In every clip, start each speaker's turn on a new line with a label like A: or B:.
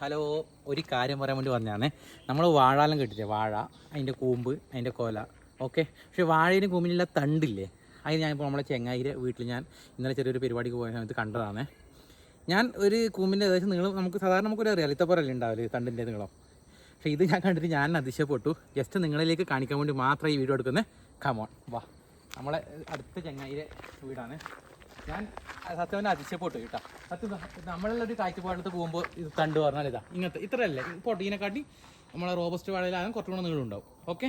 A: Hello ഒരു കാര്യം പറയാൻ വേണ്ടി പറഞ്ഞാണേ നമ്മൾ വാഴാലം കെട്ടിച്ചേ വാഴ അതിന്റെ കൂമ്പ് അതിന്റെ കൊല. ഓക്കെ? പക്ഷെ വാഴയിലും കൂമ്പിനുള്ള തണ്ടില്ലേ? അത് ഞാനിപ്പോൾ നമ്മളെ ചെങ്ങായിരെ വീട്ടിൽ ഞാൻ ഇന്നലെ ചെറിയൊരു പരിപാടിക്ക് പോയ സമയത്ത് കണ്ടതാണ്. ഞാൻ ഒരു കൂമ്പിന്റെ ഏകദേശം നീളം നമുക്ക് സാധാരണ നമുക്കൊരു അറിയാം ഇത്തപ്പുറല്ലേ ഉണ്ടാവില്ല തണ്ടിന്റെ നീളം. പക്ഷേ ഇത് ഞാൻ കണ്ടിട്ട് ഞാൻ അതിശയപ്പെട്ടു. ജസ്റ്റ് നിങ്ങളിലേക്ക് കാണിക്കാൻ വേണ്ടി മാത്രം ഈ വീഡിയോ എടുക്കുന്നത് കമോൺ വാ. നമ്മളെ അടുത്ത ചെങ്ങായിരെ വീടാണ്. ഞാൻ സത്യം അതിശയപ്പെട്ടു കേട്ടോ. സത്യം ഒരു കാഴ്ചപ്പാടത്ത് പോകുമ്പോൾ ഇത് തണ്ട് പറഞ്ഞാൽ ഇതാ ഇങ്ങനത്തെ ഇത്രയല്ലേ? പോട്ടെ ഇതിനെക്കാട്ടി നമ്മളെ റോബസ്റ്റ് വാഴയിലാകും കുറച്ചുകൂടെ നീളം ഉണ്ടാവും. ഓക്കെ?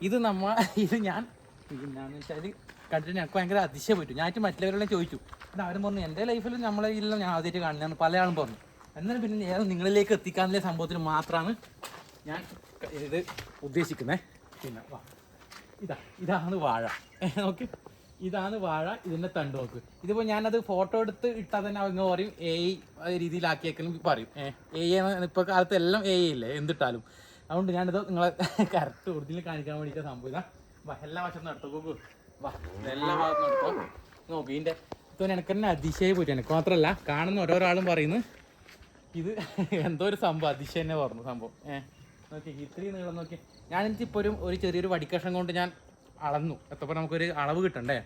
A: ഇത് നമ്മ ഇത് ഞാൻ പിന്നെന്ന് വെച്ചാൽ കണ്ടിട്ട് എനിക്ക് ഭയങ്കര അതിശയപ്പെട്ടു. ഞാൻ മറ്റുള്ളവരെല്ലാം ചോദിച്ചു. പിന്നെ അവരും പറഞ്ഞു എന്റെ ലൈഫിൽ നമ്മളെ ഇല്ല ഞാൻ ആദ്യമായിട്ട് കാണുന്നതാണ്. പല ആളും പറഞ്ഞു. എന്നാലും പിന്നെ ഞാൻ നിങ്ങളിലേക്ക് എത്തിക്കാനുള്ള സംഭവത്തിന് മാത്രമാണ് ഞാൻ ഇത് ഉദ്ദേശിക്കുന്നത് പിന്നെ വാ. ഇതാ ഇതാണ് വാഴ. ഓക്കെ? ഇതാണ് വാഴ ഇതിന്റെ തണ്ട് നോക്ക്. ഇതിപ്പോ ഞാനത് ഫോട്ടോ എടുത്ത് ഇട്ടാൽ തന്നെ അവങ്ങ് പറയും എ രീതിയിലാക്കിയേക്കും രീതിയിലാക്കിയേക്കെന്ന് പറയും. എ ആണ് ഇപ്പൊ കാലത്ത് എല്ലാം എ ഇല്ലേ എന്തിട്ടാലും. അതുകൊണ്ട് ഞാനിത് നിങ്ങളെ കറക്റ്റ് ഒറിജിനൽ കാണിക്കാൻ വേണ്ടിട്ട് സംഭവം എല്ലാ വശം നടത്തുക വാ എല്ലാ ഭാഗത്തും നടത്തോ നോക്ക് ഇതിന്റെ ഇപ്പം എനിക്ക് തന്നെ അതിശയ പോയിട്ട് എനിക്ക് മാത്രമല്ല കാണുന്ന ഓരോരാളും പറയുന്നു ഇത് എന്തോ ഒരു സംഭവം അതിശയം തന്നെ പറഞ്ഞു സംഭവം. ഏഹ് നോക്കി ഇത്രയും നീളം നോക്കി ഞാനെനിക്കിപ്പോൾ ഇപ്പോഴും ഒരു ചെറിയൊരു വടിക്കഷം കൊണ്ട് ഞാൻ അളന്നു. എത്തപ്പോൾ നമുക്കൊരു അളവ് കിട്ടണ്ടേ?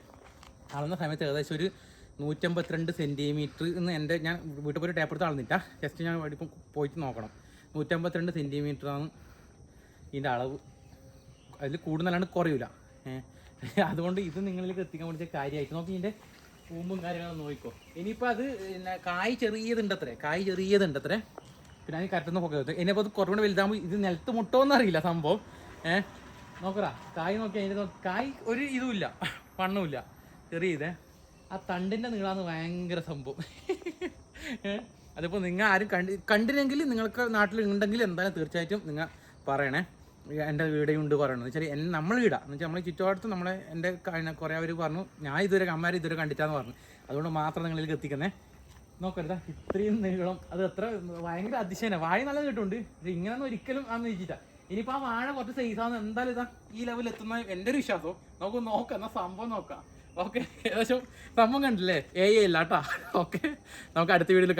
A: അളന്ന സമയത്ത് ഏകദേശം ഒരു നൂറ്റമ്പത്തിരണ്ട് സെന്റിമീറ്റർ എന്ന് എന്റെ ഞാൻ വീട്ടിൽ പോയി ടേപ്പ് എടുത്ത് അളന്നിട്ടാ. ജസ്റ്റ് ഞാൻ ഇപ്പം പോയിട്ട് നോക്കണം. നൂറ്റമ്പത്തിരണ്ട് സെന്റിമീറ്ററാണ് ഇതിന്റെ അളവ്. അതിൽ കൂടുതലാണ് കുറയൂല. അതുകൊണ്ട് ഇത് നിങ്ങളിലേക്ക് എത്തിക്കാൻ വേണ്ടി കാര്യമായിട്ട് നോക്കി ഇതിന്റെ കൂമ്പും കാര്യങ്ങളും നോക്കിക്കോ. ഇനിയിപ്പോൾ അത് പിന്നെ കായ് ചെറിയതുണ്ടത്രേ. കായ് ചെറിയതുണ്ടത്രേ. പിന്നെ അതിന് കറക്റ്റ് വെച്ചു ഇനിയിപ്പോൾ അത് കുറവുകൊണ്ട് വലുതാകുമ്പോൾ ഇത് നിലത്ത് മുട്ടോ എന്നറിയില്ല സംഭവം. ഏഹ് നോക്കറാ കായ് നോക്കി അതിന്റെ കായ് ഒരു ഇതുമില്ല പണ്ണുമില്ല ചെറിയ ഇതേ. ആ തണ്ടിന്റെ നീളാന്ന് ഭയങ്കര സംഭവം. അതിപ്പോൾ നിങ്ങൾ ആരും കണ്ടി കണ്ടില്ലെങ്കിൽ നിങ്ങൾക്ക് നാട്ടിൽ ഉണ്ടെങ്കിൽ എന്തായാലും തീർച്ചയായിട്ടും നിങ്ങൾ പറയണേ. എന്റെ വീടേ ഉണ്ട് പറയണം എന്ന് വെച്ചാൽ നമ്മൾ വീടാ. എന്ന് വെച്ചാൽ നമ്മൾ ചുറ്റുപാടത്ത് നമ്മളെ എന്റെ കുറേ അവർ പറഞ്ഞു ഞാൻ ഇതുവരെ അമ്മമാർ ഇതുവരെ കണ്ടിട്ടാന്ന് പറഞ്ഞു. അതുകൊണ്ട് മാത്രം നിങ്ങളിലേക്ക് എത്തിക്കുന്നേ. നോക്കരുതാ ഇത്രയും നീളം. അത് എത്ര ഭയങ്കര അതിശയന. വാഴ നല്ല കിട്ടുന്നുണ്ട് ഇങ്ങനെയൊന്നും ഒരിക്കലും അന്ന് വെച്ചിട്ടാ ഇനിയിപ്പോൾ ആ വാഴ കുറച്ച് സൈസാന്ന് എന്തായാലും ഇതാ ഈ ലെവലിൽ എത്തുന്ന എന്റെ ഒരു വിശ്വാസം. നമുക്ക് നോക്കാം എന്നാ സംഭവം നോക്കാം. ഓക്കെ ഏകദേശം സംഭവം കണ്ടില്ലേ? ഏ ഇല്ല കേട്ടോ ഓക്കെ നമുക്ക് അടുത്ത വീഡിയോയിൽ കാണാം.